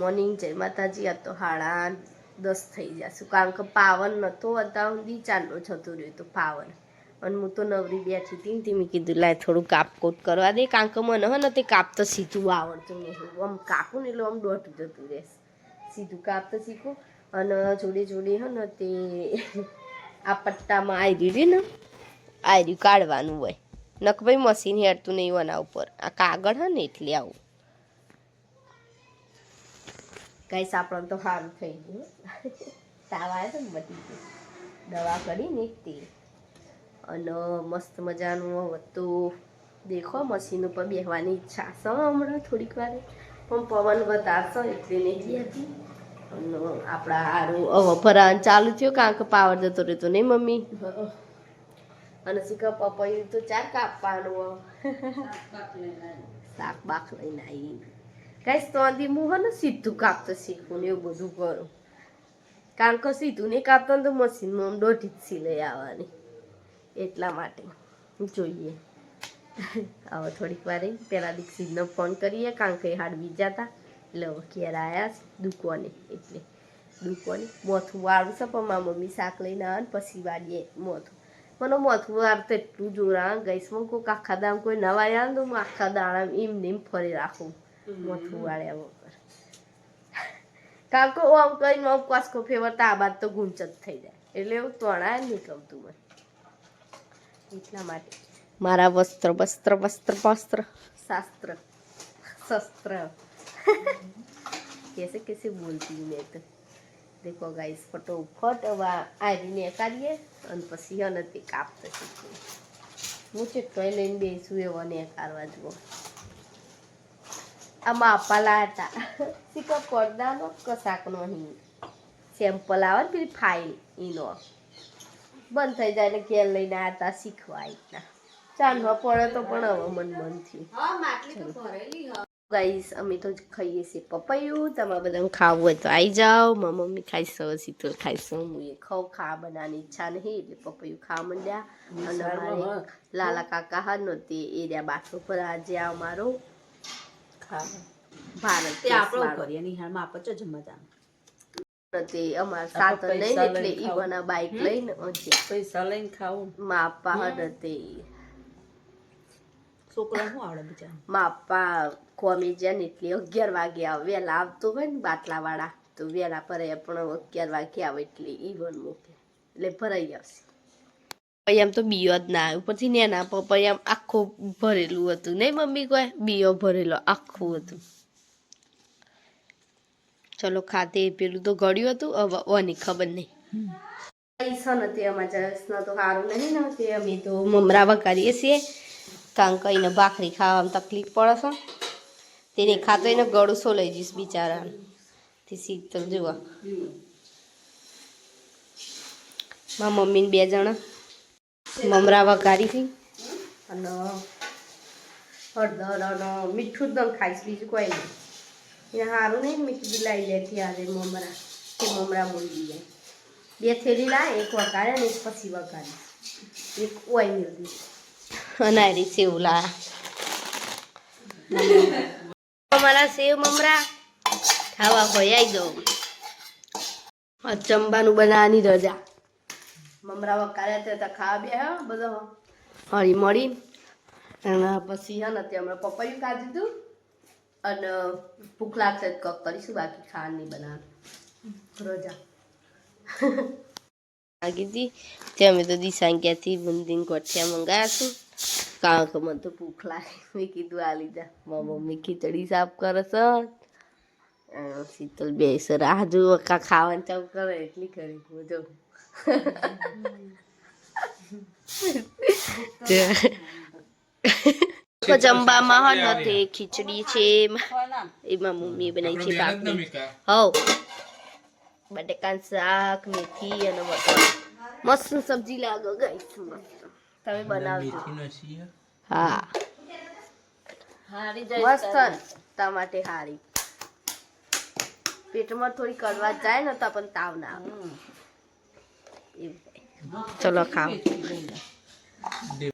Morning જય માતાજી, આ તો હાડા દસ થઈ જશું કારણ કે પાવન નહોતો અત્યાર સુધી ચાલો જતો રહ્યો તો પાવન. અને હું તો નવરી બેઠી હતી તે મેં કીધું, લાય, થોડું કાપકોટ કરવા દે. કારણ કે મને હે ને, તે કાપતો સીધું આવડતું નહીં. આમ કાપું ને, એટલે આમ દોઢ જતું રહેશે સીધું કાપ તો શીખું. અને જોડે જોડે હે ને, તે આ પટ્ટામાં આવી રહ્યું ને આ કાઢવાનું હોય. નક ભાઈ મશીન હેરતું નહીં એના ઉપર. આ કાગળ હે ને, એટલે આવું. ગાઈસ આપણને તો સારું થઈ ગયું. તાવ આવે છે ને બધી ગયું. દવા કરી નીકળી. અને મસ્ત મજાનું હતું. દેખો મશીન ઉપર બેસવાની ઈચ્છા છે હમણાં થોડીક વાર. પણ પવન વધારશો એટલે નહીં હતી અને આપણા સારું હવે ભરાવાનું ચાલુ થયો કારણ કે પાવર જતો રહેતો નહીં મમ્મી. અને શીખા પપૈયું તો ચાર કાપવાનું શાક બાક લઈને આવી ગાઈસ તો આંધી હું ને સીધું કાપતો શીખું ને એવું બધું કરું. કારણ કે સીધું નહીં કાપતો ને તો મશીનમાં દોઢી જ સિલાઈ આવવાની. એટલા માટે. જોઈએ. હવે થોડીક વાર પહેલાં દીક્ષિતનો ફોન કરીએ, કારણ કે એ હાડ બીજા હતા. એટલે હવે ઘેર આવ્યા છે દુકવાને એટલે દુકવાને મોથું વાળું છે, પણ મારા મમ્મી શાક લઈને આવે ને પછી વાળીએ મોથું. મને મોથું વાર તો એટલું જોરા ગઈસમાં કોઈક આખા દામ કોઈ નવા આવ્યા ને તો હું આખા દાડા એમ ને એમ ફરી રાખું. મોથું વાળ્યા વગર કારણ કે આમ કરીને આમ કાસકો ફેવરતા આ બાદ તો ગુંચ જ થઈ જાય એટલે એવું તોણા નહીં ગમતું મને એટલા માટે મારા વસ્ત્ર વસ્ત્ર વસ્ત્ર વસ્ત્ર શાસ્ત્ર શસ્ત્ર कैसे कैसे बोलती हूँ मैं तो देखो गाइस ફટોફટ હવે આરીને કાઢીએ અને પછી હને તે કાપતા શીખવું હું ચેટોય લઈને બેસું એવો ને કાઢવા જુઓ આ માપા હતા. શીખો પડદાનો કશાકનો અહીં સેમ્પલ આવે ને પેલી ફાઇલ એનો. બંધ થઈ જાય ને ઘેર લઈને આવતા શીખવા રીતના. ચાંદમાં પડે તો પણ હવે મન મન થયું. ગાઈસ અમે તો ખાઈએ છીએ પપૈયું. તમારે બધાને ખાવું હોય તો આવી જાઓ. મારા મમ્મી ખાઈશ શીતળ ખાઈશું હું. એ ખાઉં. ખા બનાવવાની ઈચ્છા નહીં એટલે પપૈયું ખાવા માંડ્યા. અને લાલા કાકા હા તે એરિયા બાથરૂમ પર. આજે આવ અમારો ભારત તે આપણો કરીએ નિહાળમાં આપણે તો જમવા તે અમારા સાત લઈને એટલે ઈવના બાઈક લઈને પૈસા લઈને ખાવું. માપા હડ તે. છોકરા શું આવડે બિચારા? માપા કોમી જ્યાં ને એટલે અગિયાર વાગે આવે. વહેલા આવતો હોય ને બાટલા વાળા તો વહેલા ભરાય પણ અગિયાર વાગે આવે એટલે ઈવન મૂકે. એટલે ભરાઈ આવશે. પપૈયામ તો બીયો જ ના આવ્યો. પછી નેના પપૈયામ આખો ભરેલું હતું. નહીં મમ્મી કહે બીયો ભરેલો, આખું હતું. ચલો ખાતે પેલું તો ગળ્યું હતું. હવે ઓની ખબર નહીં. પૈસા નથી અમારા તો સારું નહીં ને અમે તો મમરા કરીએ છીએ. કારણ કે એને ભાખરી ખાવામાં તકલીફ પડે છે. તેને ખાતો એને ગળું સો લઈ જઈશ બિચારા તે શીતલ જોવા. મારા મમ્મીને બે જણા. મમરા વઘારી હતી અને હળદર અને મીઠું જ દમ ખાઈશ બીજું કોઈ નહીં. એને સારું નહીં મીઠું લાવી લેતી આજે મમરા કે મમરા બોલી જાય બે થેલી લાય એક વઘારે ને એક પછી વઘારી. એક ઓઈ મિલતી. અનારી સેવ લાયા. અમારા સેવ મમરા ખાવા હોય આવી જાઓ. અચંબાનું ચંબાનું બનાવવાની રજા. મમરા વકાર્યા ત્યાં ખાવા બે બધો હળી મળી. અને પછી હે ને ત્યાં હમણાં પપૈયું ખાધું હતું અને ભૂખ લાગશે કક કરીશું બાકી ખાવા નહીં બનાવવાનું રોજા. લાગી હતી તે અમે તો દિશાંક્યાથી બુંદીન ગોઠિયા મંગાવ્યા છું કારણ મને તો ભૂખ લાગે. મેં કીધું આ લીધા. મારી મમ્મી ખીચડી સાફ કરે છે. શીતલ બે સર જુઓ કા ખાવાનું ચાલુ કરે એટલી કરી હું જમવામાં હો ને તે ખીચડી છે એમાં મમ્મી બનાવી છે ભાખરી હવ. બટેકાનું શાક મેથી અને બટર મસ્ત સબ્જી લાગો ગઈ મસ્ત. તમે બનાવજો. હા. હારી મસ્ત માટે હારી. પેટમાં થોડી કડવા જાય ને તો પણ તાવ ના આવે. એવું થાય. ચલો ખાઓ